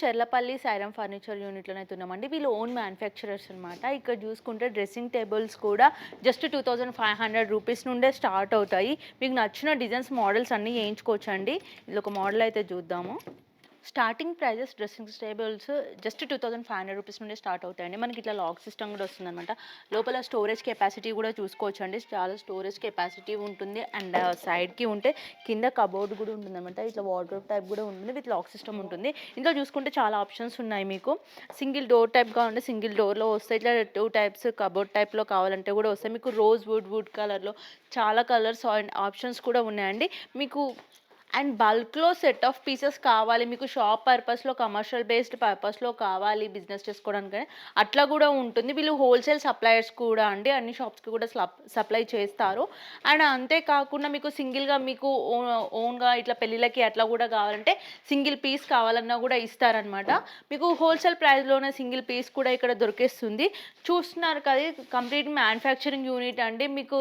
Cherlapally సైరం furniture యూనిట్లోనే అయితే ఉన్నామండి వీళ్ళు ఓన్ మ్యానుఫ్యాక్చరర్స్ అనమాట ఇక్కడ చూసుకుంటే డ్రెస్సింగ్ టేబుల్స్ కూడా just two thousand five hundred rupees నుండే స్టార్ట్ అవుతాయి. మీకు నచ్చిన డిజైన్స్ మోడల్స్ అన్నీ వేయించుకోవచ్చు అండి ఇది ఒక మోడల్ అయితే చూద్దాము. Starting prices dressing tables just two thousand five hundred rupees నుండి స్టార్ట్ అవుతాయండి. మనకి ఇట్లా లాక్ సిస్టమ్ కూడా వస్తుందన్నమాట. లోపల స్టోరేజ్ కెపాసిటీ కూడా చూసుకోవచ్చు అండి చాలా స్టోరేజ్ కెపాసిటీ ఉంటుంది అండ్ సైడ్కి ఉంటే కింద కబోర్డ్ కూడా ఉంటుంది అనమాట ఇట్లా వాటర్ టైప్ కూడా ఉంటుంది విత్ లాక్ సిస్టమ్ ఉంటుంది. ఇందులో చూసుకుంటే చాలా ఆప్షన్స్ ఉన్నాయి మీకు. సింగిల్ డోర్ టైప్ కావాలంటే సింగిల్ డోర్లో వస్తాయి. ఇట్లా టూ టైప్స్ కబోర్డ్ టైప్లో కావాలంటే కూడా వస్తాయి. మీకు రోజ్ వుడ్ వుడ్ కలర్లో చాలా కలర్స్ అండ్ ఆప్షన్స్ కూడా ఉన్నాయండి. మీకు అండ్ బల్క్లో సెట్ ఆఫ్ పీసెస్ కావాలి మీకు షాప్ పర్పస్లో కమర్షియల్ బేస్డ్ పర్పస్లో కావాలి బిజినెస్ చేసుకోవడానికి అట్లా కూడా ఉంటుంది. వీళ్ళు హోల్సేల్ సప్లయర్స్ కూడా అండి. అన్ని షాప్స్కి కూడా సప్లై చేస్తారు. అండ్ అంతేకాకుండా మీకు సింగిల్గా మీకు ఓన్ ఓన్గా ఇట్లా పెళ్ళిళ్ళకి అట్లా కూడా కావాలంటే సింగిల్ పీస్ కావాలన్నా కూడా ఇస్తారనమాట. మీకు హోల్సేల్ ప్రైస్లోనే సింగిల్ పీస్ కూడా ఇక్కడ దొరికేస్తుంది. చూస్తున్నారు కదా కంప్లీట్ మ్యానుఫ్యాక్చరింగ్ యూనిట్ అండి. మీకు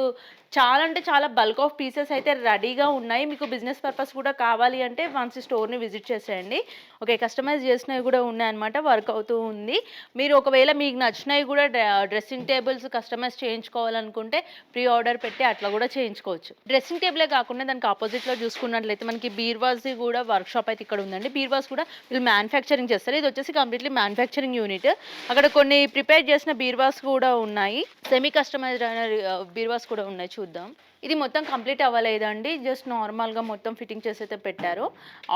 చాలా అంటే చాలా బల్క్ ఆఫ్ పీసెస్ అయితే రెడీగా ఉన్నాయి. మీకు బిజినెస్ పర్పస్ కూడా కావాలి అంటే వన్స్ స్టోర్ని విజిట్ చేసేయండి. ఓకే కస్టమైజ్ చేసినవి కూడా ఉన్నాయన్నమాట వర్క్ అవుతూ ఉంది. మీరు ఒకవేళ మీకు నచ్చినవి కూడా డ్రెస్సింగ్ టేబుల్స్ కస్టమైజ్ చేయించుకోవాలనుకుంటే ప్రీ ఆర్డర్ పెట్టి అట్లా కూడా చేయించుకోవచ్చు. డ్రెస్సింగ్ టేబులే కాకుండా దానికి ఆపోజిట్లో చూసుకున్నట్లయితే మనకి బీర్వాస్ది కూడా వర్క్ షాప్ అయితే ఇక్కడ ఉందండి. బీర్వాస్ కూడా వీళ్ళు మ్యానుఫ్యాక్చరింగ్ చేస్తారు. ఇది వచ్చేసి కంప్లీట్లీ మ్యానుఫ్యాక్చరింగ్ యూనిట్ అక్కడ కొన్ని ప్రిపేర్ చేసిన బీర్వాస్ కూడా ఉన్నాయి. సెమీ కస్టమైజ్డ్ అయిన uh, బీర్వాస్ కూడా ఉన్నాయి చూద్దాం ఇది మొత్తం కంప్లీట్ అవ్వలేదండి. జస్ట్ నార్మల్గా మొత్తం ఫిట్టింగ్ చేసి అయితే పెట్టారు.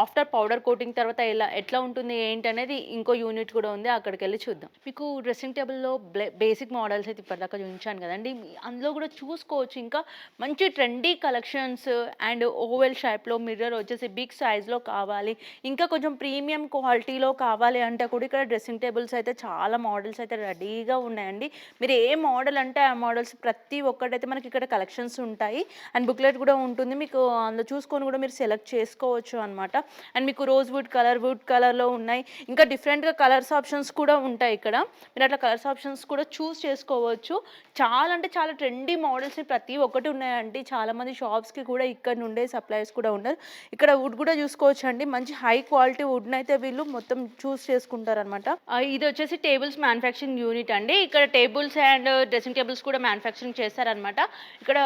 ఆఫ్టర్ పౌడర్ కోటింగ్ తర్వాత ఎలా ఎట్లా ఉంటుంది ఏంటి అనేది ఇంకో యూనిట్ కూడా ఉంది. అక్కడికి వెళ్ళి చూద్దాం. మీకు డ్రెస్సింగ్ టేబుల్లో బేసిక్ మోడల్స్ అయితే ఇప్పటిదాకా చూపించాను కదండి. అందులో కూడా చూసుకోవచ్చు. ఇంకా మంచి ట్రెండీ కలెక్షన్స్ అండ్ ఓవెల్ షేప్లో మిర్రర్ వచ్చేసి బిగ్ సైజ్లో కావాలి. ఇంకా కొంచెం ప్రీమియం క్వాలిటీలో కావాలి అంటే కూడా ఇక్కడ డ్రెస్సింగ్ టేబుల్స్ అయితే చాలా మోడల్స్ అయితే రెడీగా ఉన్నాయండి. మీరు ఏ మోడల్ అంటే ఆ మోడల్స్ ప్రతి ఒక్కటైతే మనకి ఇక్కడ కలెక్షన్స్ ఉంటాయి. అండ్ బుక్లెట్ కూడా ఉంటుంది. మీకు అందులో చూసుకొని కూడా మీరు సెలెక్ట్ చేసుకోవచ్చు అనమాట అండ్ మీకు రోజ్ వుడ్ కలర్ వుడ్ కలర్లో ఉన్నాయి. ఇంకా డిఫరెంట్గా కలర్స్ ఆప్షన్స్ కూడా ఉంటాయి ఇక్కడ. మీరు అట్లా కలర్స్ ఆప్షన్స్ కూడా చూస్ చేసుకోవచ్చు. చాలా అంటే చాలా ట్రెండీ మోడల్స్ ప్రతి ఒక్కటి ఉన్నాయండి చాలామంది షాప్స్కి కూడా ఇక్కడ నుండే సప్లైస్ కూడా ఉన్నారు ఇక్కడ వుడ్ కూడా చూసుకోవచ్చు అండి. మంచి హై క్వాలిటీ వుడ్ని అయితే వీళ్ళు మొత్తం చూస్ చేసుకుంటారనమాట ఇది వచ్చేసి టేబుల్స్ మ్యానుఫ్యాక్చరింగ్ యూనిట్ అండి. ఇక్కడ టేబుల్స్ అండ్ డ్రెస్సింగ్ టేబుల్స్ కూడా మ్యానుఫ్యాక్చరింగ్ చేస్తారనమాట ఇక్కడ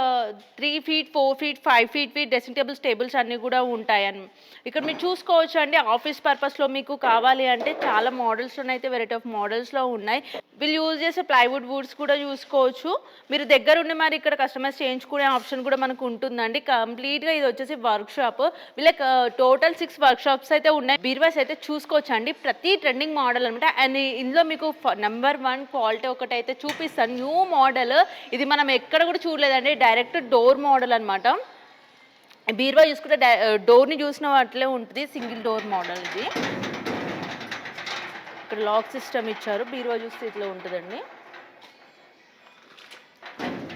three feet four feet five feet feet dressing tables tables అన్నీ కూడా ఉంటాయని. ఇక్కడ మీరు చూసుకోవచ్చు అండి ఆఫీస్ పర్పస్లో మీకు కావాలి అంటే చాలా మోడల్స్లో అయితే వెరైటీ ఆఫ్ మోడల్స్లో ఉన్నాయి. వీళ్ళు యూజ్ చేసే ప్లైవుడ్ వుడ్స్ కూడా చూసుకోవచ్చు. మీరు దగ్గర ఉండి మరి ఇక్కడ కస్టమైజ్ చేయించుకునే ఆప్షన్ కూడా మనకు ఉంటుందండి. కంప్లీట్గా ఇది వచ్చేసి వర్క్ షాప్. వీళ్ళకి టోటల్ సిక్స్ వర్క్ షాప్స్ అయితే ఉన్నాయి. బీర్వాస్ అయితే చూసుకోవచ్చు అండి. ప్రతి ట్రెండింగ్ మోడల్ అనమాట అండ్ ఇందులో మీకు నెంబర్ వన్ క్వాలిటీ ఒకటి అయితే చూపిస్తాను. New model. ఇది మనం ఎక్కడ కూడా చూడలేదండి. డైరెక్ట్ డోర్ డోర్ మోడల్ అనమాట బీరువా చూసుకుంటే డై డోర్ని చూసిన వాటిలో ఉంటుంది సింగిల్ డోర్ మోడల్ ఇది. ఇక్కడ లాక్ సిస్టమ్ ఇచ్చారు బీరువా చూస్తే ఇట్లా ఉంటుందండి.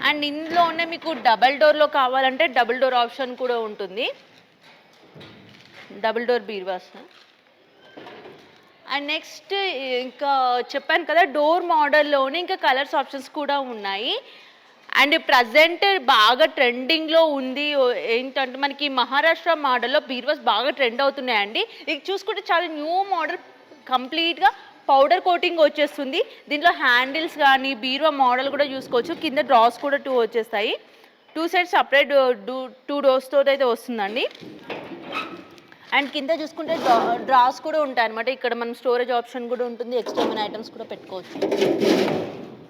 అండ్ ఇందులోనే మీకు డబల్ డోర్లో కావాలంటే డబుల్ డోర్ ఆప్షన్ కూడా ఉంటుంది. డబుల్ డోర్ బీర్వాస్. అండ్ నెక్స్ట్ ఇంకా చెప్పాను కదా డోర్ మోడల్లోనే ఇంకా కలర్స్ ఆప్షన్స్ కూడా ఉన్నాయి. అండ్ ప్రజెంట్ బాగా ట్రెండింగ్లో ఉంది. ఏంటంటే మనకి మహారాష్ట్ర మోడల్లో బీర్వాస్ బాగా ట్రెండ్ అవుతున్నాయండి. ఇది చూసుకుంటే చాలా న్యూ మోడల్ కంప్లీట్గా పౌడర్ కోటింగ్ వచ్చేస్తుంది. దీంట్లో హ్యాండిల్స్ కానీ బీరువా మోడల్ కూడా చూసుకోవచ్చు. కింద డ్రాస్ కూడా టూ వచ్చేస్తాయి. టూ సైడ్స్ సపరేట్ డూ టూ డోర్స్తో అయితే వస్తుందండి. అండ్ కింద చూసుకుంటే డ్రాస్ కూడా ఉంటాయి అనమాట ఇక్కడ మనం స్టోరేజ్ ఆప్షన్ కూడా ఉంటుంది. ఎక్స్ట్రా మన ఐటమ్స్ కూడా పెట్టుకోవచ్చు.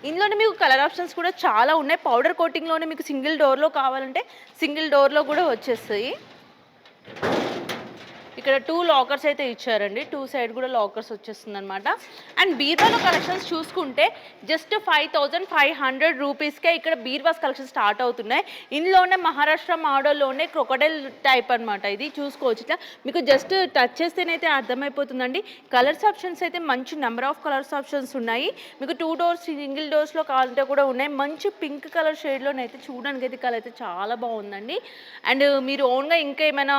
ఇందులోనే మీకు కలర్ ఆప్షన్స్ కూడా చాలా ఉన్నాయి. పౌడర్ కోటింగ్లోనే మీకు సింగిల్ డోర్లో కావాలంటే సింగిల్ డోర్లో కూడా వచ్చేస్తాయి. ఇక్కడ టూ లాకర్స్ అయితే ఇచ్చారండి. టూ సైడ్ కూడా లాకర్స్ వచ్చేస్తుంది అనమాట అండ్ బీర్వాలో కలెక్షన్స్ చూసుకుంటే just five thousand five hundred రూపీస్కే ఇక్కడ బీర్వాస్ కలెక్షన్ స్టార్ట్ అవుతున్నాయి. ఇందులోనే మహారాష్ట్ర మోడల్లోనే క్రొకడైల్ టైప్ అనమాట ఇది. చూసుకోవచ్చు ఇట్లా. మీకు జస్ట్ టచ్ చేస్తేనైతే అర్థమైపోతుందండి. కలర్స్ ఆప్షన్స్ అయితే మంచి నెంబర్ ఆఫ్ కలర్స్ ఆప్షన్స్ ఉన్నాయి. మీకు టూ డోర్స్ సింగిల్ డోర్స్లో కావాలంటే కూడా ఉన్నాయి. మంచి పింక్ కలర్ షేడ్లోనైతే చూడడానికి అయితే కలర్ అయితే చాలా బాగుందండి. అండ్ మీరు ఓన్గా ఇంకా ఏమైనా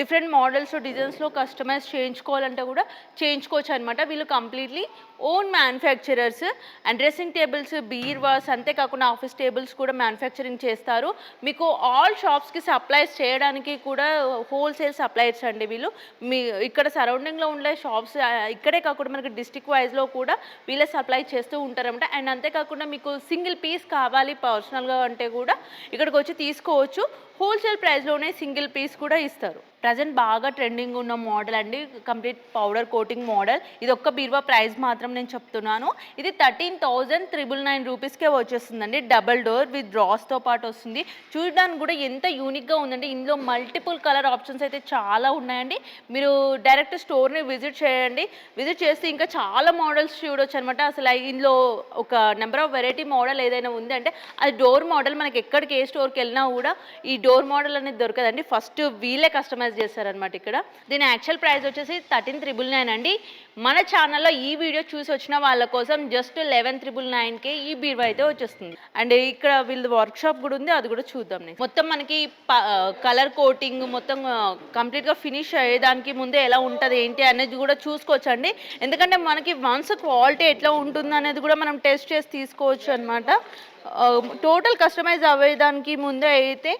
డిఫరెంట్ మోడల్స్ డిజైన్స్లో కస్టమైజ్ చేయించుకోవాలంటే కూడా చేయించుకోవచ్చు అనమాట వీళ్ళు completely own manufacturers and dressing tables బీర్వాస్ అంతేకాకుండా ఆఫీస్ టేబుల్స్ కూడా మ్యానుఫ్యాక్చరింగ్ చేస్తారు. మీకు ఆల్ షాప్స్కి సప్లైస్ చేయడానికి కూడా హోల్సేల్ సప్లైస్ అండి వీళ్ళు. మీ ఇక్కడ సరౌండింగ్లో ఉండే షాప్స్ ఇక్కడే కాకుండా మనకి డిస్టిక్ వైజ్లో కూడా వీళ్ళే సప్లై చేస్తూ ఉంటారన్నమాట అండ్ అంతేకాకుండా మీకు సింగిల్ పీస్ కావాలి పర్సనల్గా అంటే కూడా ఇక్కడికి వచ్చి తీసుకోవచ్చు. హోల్సేల్ ప్రైస్లోనే సింగిల్ పీస్ కూడా ఇస్తారు. ప్రజెంట్ బాగా ట్రెండింగ్ ఉన్న మోడల్ అండి కంప్లీట్ పౌడర్ కోటింగ్ మోడల్. ఇది ఒక్క బీరువా ప్రైస్ మాత్రం నేను చెప్తున్నాను. ఇది థర్టీన్ థౌజండ్ త్రిబుల్ నైన్ రూపీస్కే వచ్చేస్తుందండి. డబల్ డోర్ విత్ డ్రాస్తో పాటు వస్తుంది. చూడడానికి కూడా ఎంత యూనిక్గా ఉందండి ఇందులో మల్టిపుల్ కలర్ ఆప్షన్స్ అయితే చాలా ఉన్నాయండి. మీరు డైరెక్ట్ స్టోర్ని విజిట్ చేయండి. విజిట్ చేస్తే ఇంకా చాలా మోడల్స్ చూడొచ్చు అనమాట అసలు ఇందులో ఒక నెంబర్ ఆఫ్ వెరైటీ మోడల్ ఏదైనా ఉంది అంటే అది డోర్ మోడల్ మనకి ఎక్కడికి ఏ స్టోర్కి వెళ్ళినా కూడా ఈ డోర్ మోడల్ అనేది దొరకదండి. ఫస్ట్ వీలే కస్టమైజ్ చేస్తారనమాట ఇక్కడ. దీని యాక్చువల్ ప్రైస్ వచ్చేసి థర్టీన్ త్రిబుల్ నైన్ అండి. మన ఛానల్లో ఈ వీడియో చూసి వచ్చిన వాళ్ళ కోసం జస్ట్ లెవెన్ త్రిబుల్ నైన్కే ఈ బీరువా అయితే వచ్చేస్తుంది. అండ్ ఇక్కడ వీళ్ళ వర్క్ షాప్ కూడా ఉంది అది కూడా చూద్దాం మొత్తం మనకి కలర్ కోటింగ్ మొత్తం కంప్లీట్గా ఫినిష్ అయ్యేదానికి ముందే ఎలా ఉంటుంది ఏంటి అనేది కూడా చూసుకోవచ్చు అండి ఎందుకంటే మనకి వన్స్ క్వాలిటీ ఎట్లా ఉంటుంది అనేది కూడా మనం టెస్ట్ చేసి తీసుకోవచ్చు అనమాట Um, టోటల్ కస్టమైజ్ అవ్వేదానికి ముందే అయితే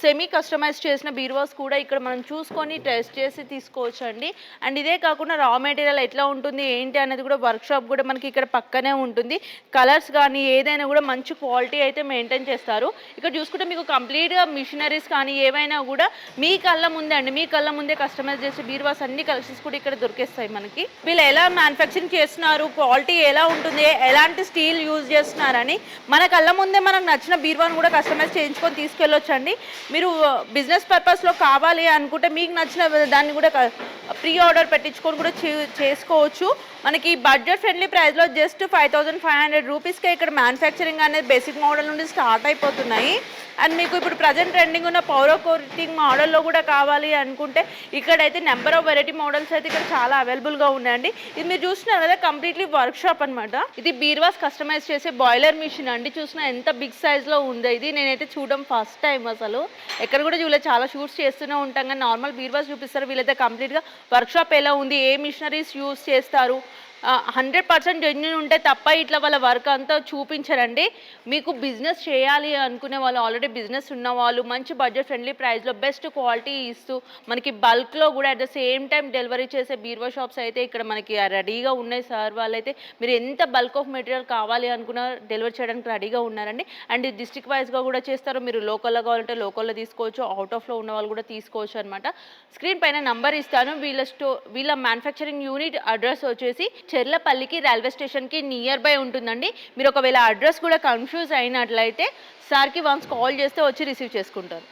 సెమీ కస్టమైజ్ చేసిన బీరువాస్ కూడా ఇక్కడ మనం చూసుకొని టెస్ట్ చేసి తీసుకోవచ్చు అండి అండ్ ఇదే కాకుండా రా మెటీరియల్ ఎట్లా ఉంటుంది ఏంటి అనేది కూడా వర్క్షాప్ కూడా మనకి ఇక్కడ పక్కనే ఉంటుంది. కలర్స్ కానీ ఏదైనా కూడా మంచి క్వాలిటీ అయితే మెయింటైన్ చేస్తారు. ఇక్కడ చూసుకుంటే మీకు కంప్లీట్గా మిషనరీస్ కానీ ఏవైనా కూడా మీ కళ్ళ ముందే అండి మీ కళ్ళ ముందే కస్టమైజ్ చేసే బీరువాస్ అన్ని కలెక్షన్స్ కూడా ఇక్కడ దొరికేస్తాయి మనకి. వీళ్ళు ఎలా మ్యానుఫ్యాక్చరింగ్ చేస్తున్నారు క్వాలిటీ ఎలా ఉంటుంది ఎలాంటి స్టీల్ యూజ్ చేస్తున్నారని మన కళ్ళ ముందే మనకు నచ్చిన బీరువాను కూడా కస్టమైజ్ చేయించుకొని తీసుకెళ్ళొచ్చండి. మీరు బిజినెస్ పర్పస్లో కావాలి అనుకుంటే మీకు నచ్చిన దాన్ని కూడా ప్రీ ఆర్డర్ పెట్టించుకొని కూడా చే- చేసుకోవచ్చు. మనకి బడ్జెట్ ఫ్రెండ్లీ ప్రైస్లో just five thousand five hundred రూపీస్కే ఇక్కడ మ్యానుఫ్యాక్చరింగ్ అనేది బేసిక్ మోడల్ నుండి స్టార్ట్ అయిపోతున్నాయి. అండ్ మీకు ఇప్పుడు ప్రజెంట్ ట్రెండింగ్ ఉన్న పౌరో కోటింగ్ మోడల్లో కూడా కావాలి అనుకుంటే ఇక్కడైతే నెంబర్ ఆఫ్ వెరైటీ మోడల్స్ అయితే ఇక్కడ చాలా అవైలబుల్గా ఉన్నాయండి. ఇది మీరు చూస్తున్నారు కదా కంప్లీట్లీ వర్క్ షాప్ అనమాట ఇది బీర్వాస్ కస్టమైజ్ చేసే బాయిలర్ మిషన్ అండి. చూసిన ఎంత బిగ్ సైజ్లో ఉందో ఇది. నేనైతే చూడడం ఫస్ట్ టైం అసలు. ఎక్కడ కూడా చూడలేదు చాలా షూట్స్ చేస్తూనే ఉంటాం కానీ నార్మల్ బీర్వాస్ చూపిస్తారు వీళ్ళైతే కంప్లీట్గా వర్క్ షాప్ ఎలా ఉంది ఏ మిషనరీస్ యూస్ చేస్తారు హండ్రెడ్ పర్సెంట్ జెన్యున్ ఉంటే తప్ప ఇట్లా వాళ్ళ వర్క్ అంతా చూపించరండి. మీకు బిజినెస్ చేయాలి అనుకునే వాళ్ళు ఆల్రెడీ బిజినెస్ ఉన్న వాళ్ళు మంచి బడ్జెట్ ఫ్రెండ్లీ ప్రైస్లో బెస్ట్ క్వాలిటీ ఇస్తూ మనకి బల్క్లో కూడా at the same time delivery చేసే బీర్వా షాప్స్ అయితే ఇక్కడ మనకి రెడీగా ఉన్నాయి సార్. వాళ్ళైతే మీరు ఎంత బల్క్ ఆఫ్ మెటీరియల్ కావాలి అనుకున్నా డెలివరీ చేయడానికి రెడీగా ఉన్నారండి. అండ్ డిస్ట్రిక్ట్ వైజ్గా కూడా చేస్తారు. మీరు లోకల్లో కావాలంటే లోకల్లో తీసుకోవచ్చు. అవుట్ ఆఫ్లో ఉన్న వాళ్ళు కూడా తీసుకోవచ్చు అనమాట స్క్రీన్ పైన నంబర్ ఇస్తాను. వీళ్ళ స్టో వీళ్ళ మ్యానుఫ్యాక్చరింగ్ యూనిట్ అడ్రస్ వచ్చేసి చెర్లపల్లికి రైల్వే స్టేషన్కి నియర్ బై ఉంటుందండి. మీరు ఒకవేళ అడ్రస్ కూడా కన్ఫ్యూజ్ అయినట్లయితే సార్కి వన్స్ కాల్ చేస్తే వచ్చి రిసీవ్ చేసుకుంటారు.